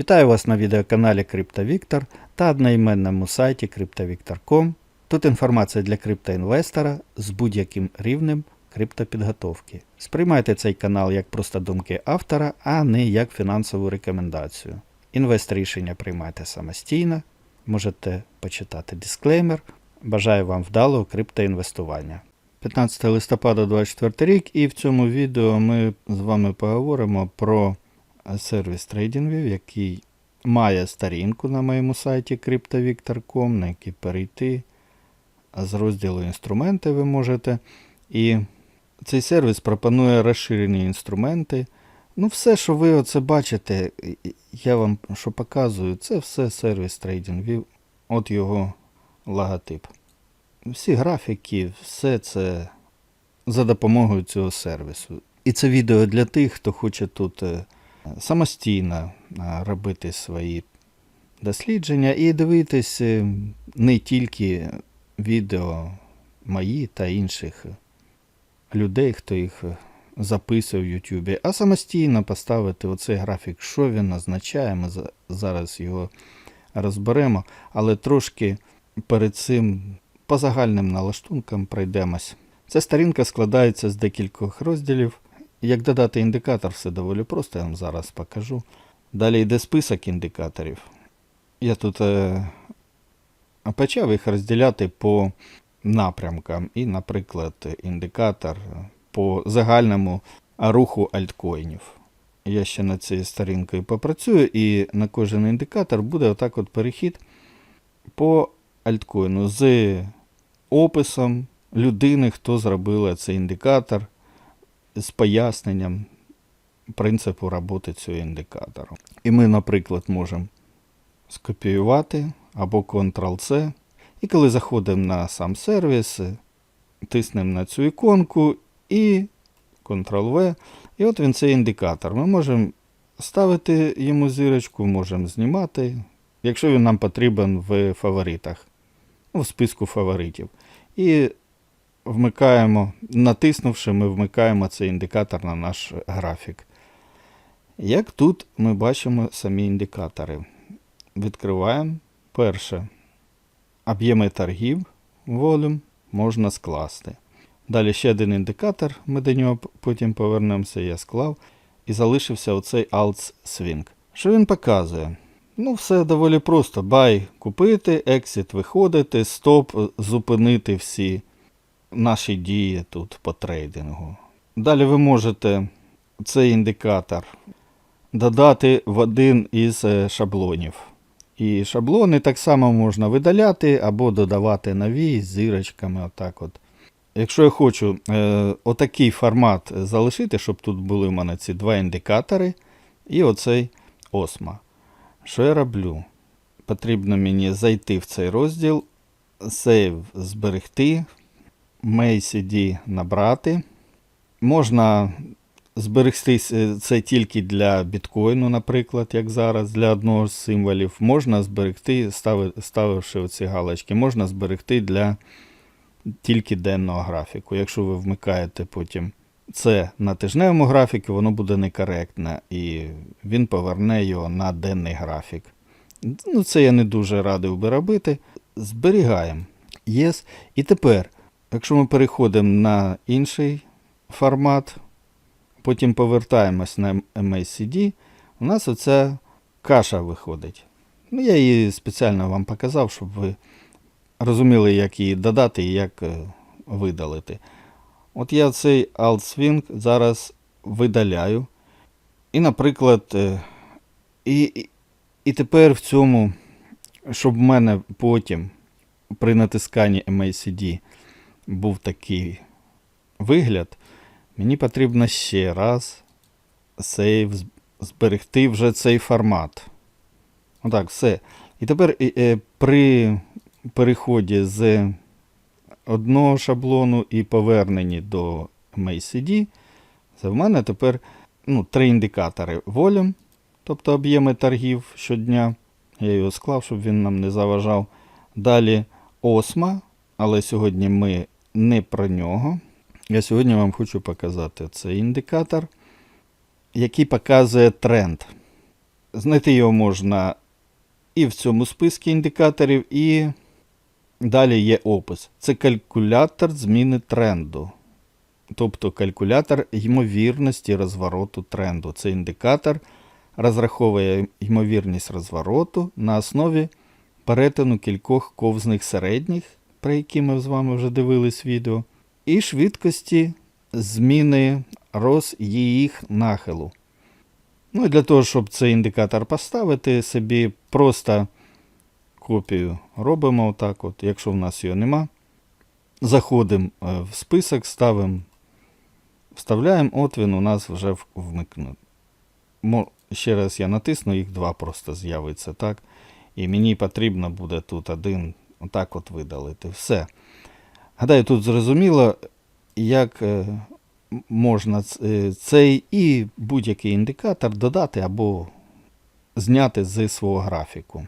Вітаю вас на відеоканалі CryptoVictor та одноіменному сайті CryptoVictor.com. Тут інформація для криптоінвестора з будь-яким рівнем криптопідготовки. Сприймайте цей канал як просто думки автора, а не як фінансову рекомендацію. Інвест рішення приймайте самостійно, можете почитати дисклеймер. Бажаю вам вдалого криптоінвестування. 15 листопада 2024 рік, і в цьому відео ми з вами поговоримо про сервіс TradingView, який має сторінку на моєму сайті CryptoVictor.com, на який перейти. З розділу інструменти ви можете. І цей сервіс пропонує розширені інструменти. Ну, все, що ви оце бачите, я вам що показую, це все сервіс TradingView. От його логотип. Всі графіки, все це за допомогою цього сервісу. І це відео для тих, хто хоче тут е, самостійно е, робити свої дослідження і дивитись е, не тільки відео мої та інших людей, хто їх е, записує в Ютубі, а самостійно поставити оцей графік, що він означає. Ми зараз його розберемо, але трошки перед цим по загальним налаштункам пройдемось. Ця сторінка складається з декількох розділів. Як додати індикатор, все доволі просто, я вам зараз покажу. Далі йде список індикаторів. Я тут е, почав їх розділяти по напрямкам. І, наприклад, індикатор по загальному руху альткоїнів. Я ще над цією сторінкою попрацюю, і на кожен індикатор буде отак от перехід по альткоїну з описом людини, хто зробила цей індикатор, з поясненням принципу роботи цього індикатору. І ми, наприклад, можемо скопіювати або Ctrl-C. І коли заходимо на сам сервіс, тиснемо на цю іконку і Ctrl-V. І от він цей індикатор. Ми можемо ставити йому зірочку, можемо знімати, якщо він нам потрібен в фаворитах, ну, в списку фаворитів. І вмикаємо, натиснувши, ми вмикаємо цей індикатор на наш графік. Як тут ми бачимо самі індикатори. Відкриваємо перше. Об'єми торгів волюм можна скласти. Далі ще один індикатор, ми до нього потім повернемося, я склав. І залишився оцей Alt Swing. Що він показує? Ну, все доволі просто. Buy купити, exit виходити, стоп зупинити всі наші дії тут по трейдингу. Далі ви можете цей індикатор додати в один із е, шаблонів. І шаблони так само можна видаляти або додавати нові з зірочками. Отак от. Якщо я хочу е, отакий формат залишити, щоб тут були в мене ці два індикатори і оцей осма. Що я роблю? Потрібно мені зайти в цей розділ, Save зберегти, MayCD набрати. Можна зберегти це тільки для біткоїну, наприклад, як зараз, для одного з символів. Можна зберегти, ставивши оці галочки, можна зберегти для тільки денного графіку. Якщо ви вмикаєте потім це на тижневому графіку, воно буде некоректне і він поверне його на денний графік. Ну, це я не дуже радив би робити. Зберігаємо. Yes. І тепер, якщо ми переходимо на інший формат, потім повертаємось на MACD, у нас оця каша виходить. Ну, я її спеціально вам показав, щоб ви розуміли, як її додати і як е, видалити. От я цей Alt Swing зараз видаляю. І, наприклад, е, і, і, і тепер в цьому, щоб в мене потім при натисканні MACD був такий вигляд, мені потрібно ще раз сейв зберегти вже цей формат. Отак, все. І тепер е, при переході з одного шаблону і поверненні до MACD, це в мене тепер ну, три індикатори. Volume, тобто об'єми торгів щодня. Я його склав, щоб він нам не заважав. Далі осма, але сьогодні ми не про нього. Я сьогодні вам хочу показати цей індикатор, який показує тренд. Знайти його можна і в цьому списку індикаторів, і далі є опис. Це калькулятор зміни тренду. Тобто калькулятор ймовірності розвороту тренду. Це індикатор розраховує ймовірність розвороту на основі перетину кількох ковзних середніх, про які ми з вами вже дивились відео, і швидкості зміни роз їх нахилу. Ну і для того, щоб цей індикатор поставити собі, просто копію робимо отак, от, якщо в нас його нема. Заходимо е, в список, ставимо, вставляємо, от він у нас вже вмикнув. Ще раз я натисну, їх два просто з'явиться, так? І мені потрібно буде тут один, отак от видалити. Все. Гадаю, тут зрозуміло, як е, можна е, цей і будь-який індикатор додати або зняти з свого графіку.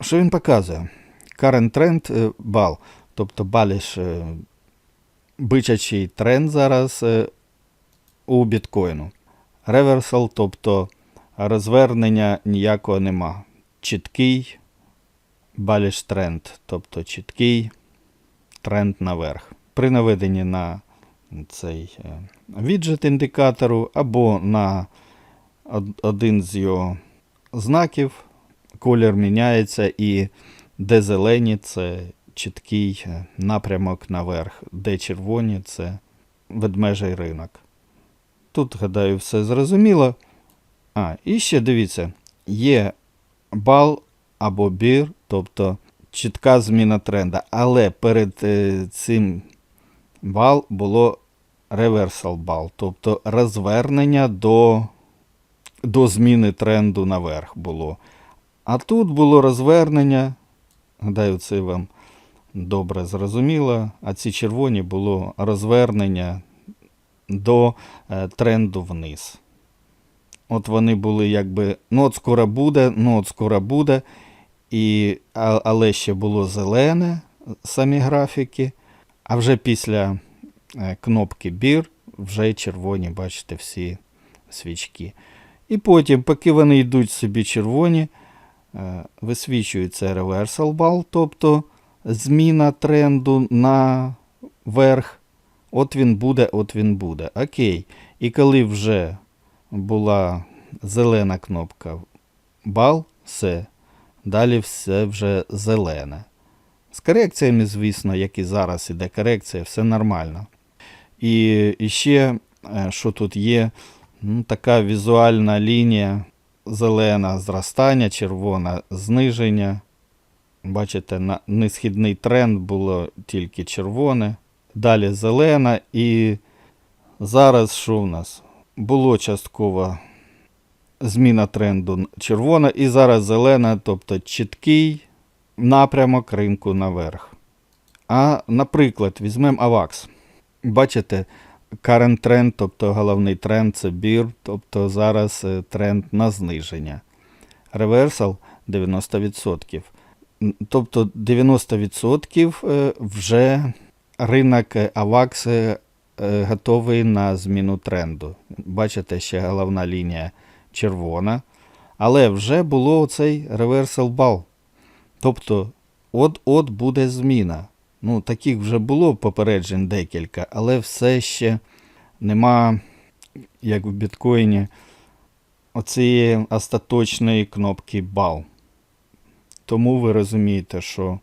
Що він показує? Current trend е, бал. Тобто баліш бичачий тренд зараз у біткоїну. Реверсал, тобто розвернення ніякого нема. Чіткий баліш тренд, тобто чіткий тренд наверх. При наведенні на цей е, віджит індикатору або на один з його знаків колір міняється і де зелені це чіткий е, напрямок наверх, де червоні це ведмежий ринок. Тут, гадаю, все зрозуміло. А, і ще дивіться, є бал або бір, тобто чітка зміна тренда. Але перед е, цим бал було реверсал бал, тобто розвернення до, до зміни тренду наверх було. А тут було розвернення, гадаю, це вам добре зрозуміло, а ці червоні було розвернення до е, тренду вниз. От вони були якби, ну от скоро буде, ну от скоро буде, і, але ще було зелене самі графіки, а вже після е, кнопки бір вже червоні, бачите, всі свічки. І потім, поки вони йдуть собі червоні, е, висвічується reversal ball, тобто зміна тренду на верх. От він буде, от він буде. Окей. І коли вже була зелена кнопка бал, все. Далі все вже зелене. З корекціями, звісно, як і зараз іде корекція, все нормально. І, і ще, е, що тут є, ну, така візуальна лінія зелена зростання, червона зниження. Бачите, на несхідний тренд було тільки червоне, далі зелена, і зараз що в нас? Було частково зміна тренду червона, і зараз зелена, тобто чіткий напрямок ринку наверх. А, наприклад, візьмемо AVAX. Бачите, current тренд, тобто головний тренд це бір, тобто зараз е, тренд на зниження. Реверсал 90%. Тобто 90% е, вже ринок AVAX е, готовий на зміну тренду. Бачите, ще головна лінія червона. Але вже було цей реверсал бал. Тобто, от-от буде зміна. Ну, таких вже було попереджень декілька, але все ще нема, як в біткоїні, оцієї остаточної кнопки бал. Тому ви розумієте, що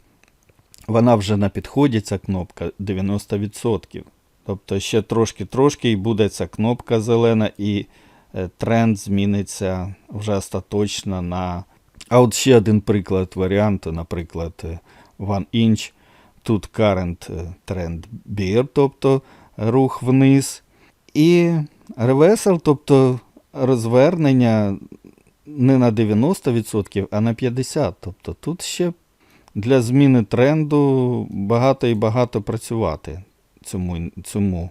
вона вже на підході, ця кнопка 90%. Тобто ще трошки-трошки і буде ця кнопка зелена, і тренд зміниться вже остаточно на. А от ще один приклад варіанту, наприклад, е, One Inch. Тут current е, trend bear, тобто рух вниз. І reversal, тобто розвернення не на 90%, а на 50%. Тобто тут ще для зміни тренду багато і багато працювати цьому. цьому.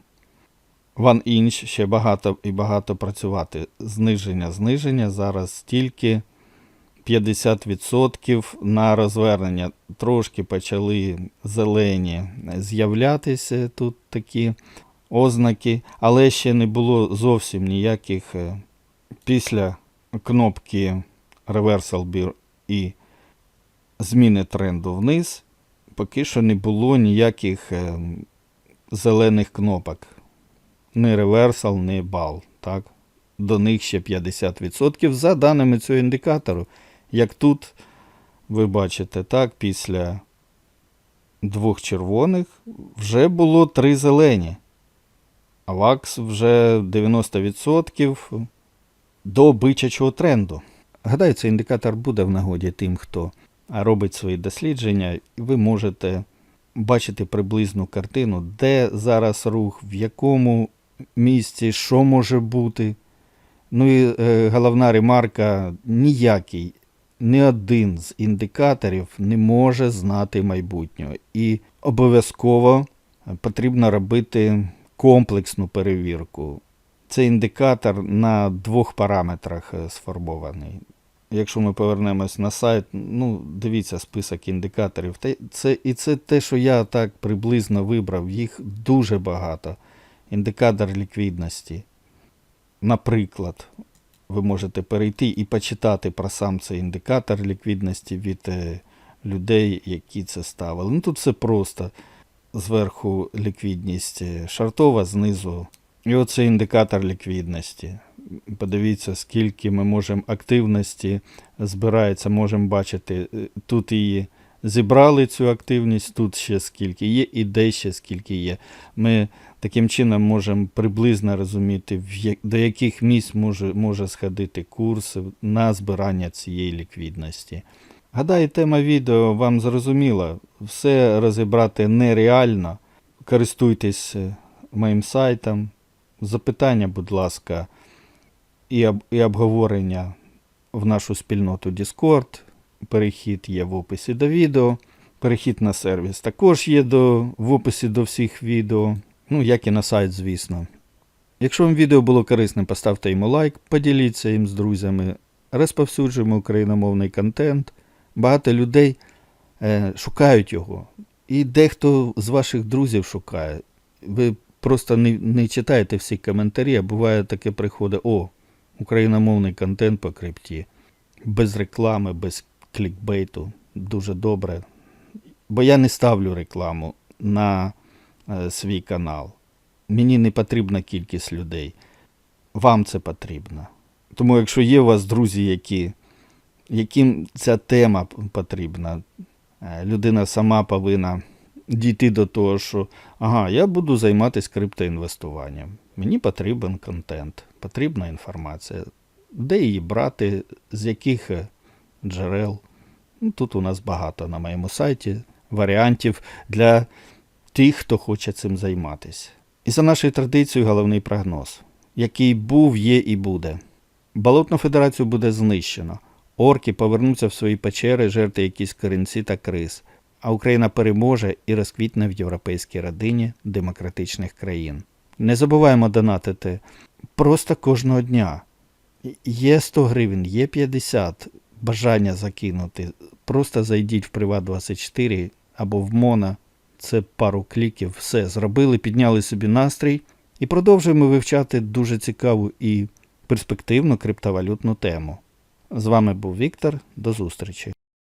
One inch ще багато і багато працювати. Зниження, зниження. Зараз тільки 50% на розвернення. Трошки почали зелені з'являтися тут такі ознаки, але ще не було зовсім ніяких е, після кнопки Reversal Beer і зміни тренду вниз, поки що не було ніяких е, зелених кнопок. Ні реверсал, ні бал. Так? До них ще 50% за даними цього індикатору. Як тут ви бачите, так, після двох червоних вже було три зелені. А вакс вже 90% до бичачого тренду. Гадаю, цей індикатор буде в нагоді тим, хто робить свої дослідження, ви можете бачити приблизну картину, де зараз рух, в якому місці, що може бути. Ну і е, головна ремарка: ніякий, ні один з індикаторів не може знати майбутнього. І обов'язково потрібно робити комплексну перевірку. Цей індикатор на двох параметрах е, сформований. Якщо ми повернемось на сайт, ну дивіться список індикаторів. Це, і це те, що я так приблизно вибрав. Їх дуже багато. Індикатор ліквідності. Наприклад, ви можете перейти і почитати про сам цей індикатор ліквідності від е, людей, які це ставили. Ну тут все просто. Зверху ліквідність е, шартова, знизу. І оце індикатор ліквідності. Подивіться, скільки ми можемо активності збирається, можемо бачити. е, Тут її зібрали цю активність, тут ще скільки є, і де ще скільки є. Ми таким чином можемо приблизно розуміти, до яких місць може, може сходити курс на збирання цієї ліквідності. Гадаю, тема відео вам зрозуміла. Все розібрати нереально. Користуйтесь е, моїм сайтом. Запитання, будь ласка, і, об, і обговорення в нашу спільноту Discord. Перехід є в описі до відео. Перехід на сервіс також є до, в описі до всіх відео. Ну, як і на сайт, звісно. Якщо вам відео було корисним, поставте йому лайк, поділіться їм з друзями, розповсюджуємо україномовний контент. Багато людей е, шукають його. І дехто з ваших друзів шукає. Ви просто не, не читаєте всі коментарі, а буває таке приходить: о, україномовний контент по крипті. Без реклами, без клікбейту. Дуже добре. Бо я не ставлю рекламу на е, свій канал. Мені не потрібна кількість людей. Вам це потрібно. Тому, якщо є у вас друзі, які, яким ця тема потрібна, е, людина сама повинна дійти до того, що ага, я буду займатися криптоінвестуванням. Мені потрібен контент, потрібна інформація. Де її брати, з яких е, джерел. Ну, тут у нас багато на моєму сайті варіантів для тих, хто хоче цим займатися. І за нашою традицією головний прогноз, який був, є і буде. Болотну федерацію буде знищено. Орки повернуться в свої печери, жерти якісь корінці та криз. А Україна переможе і розквітне в європейській родині демократичних країн. Не забуваємо донатити просто кожного дня. Є 100 гривень, є 50. Бажання закинути. Просто зайдіть в Приват24 або в Мона. Це пару кліків, все зробили, підняли собі настрій і продовжуємо вивчати дуже цікаву і перспективну криптовалютну тему. З вами був Віктор. До зустрічі.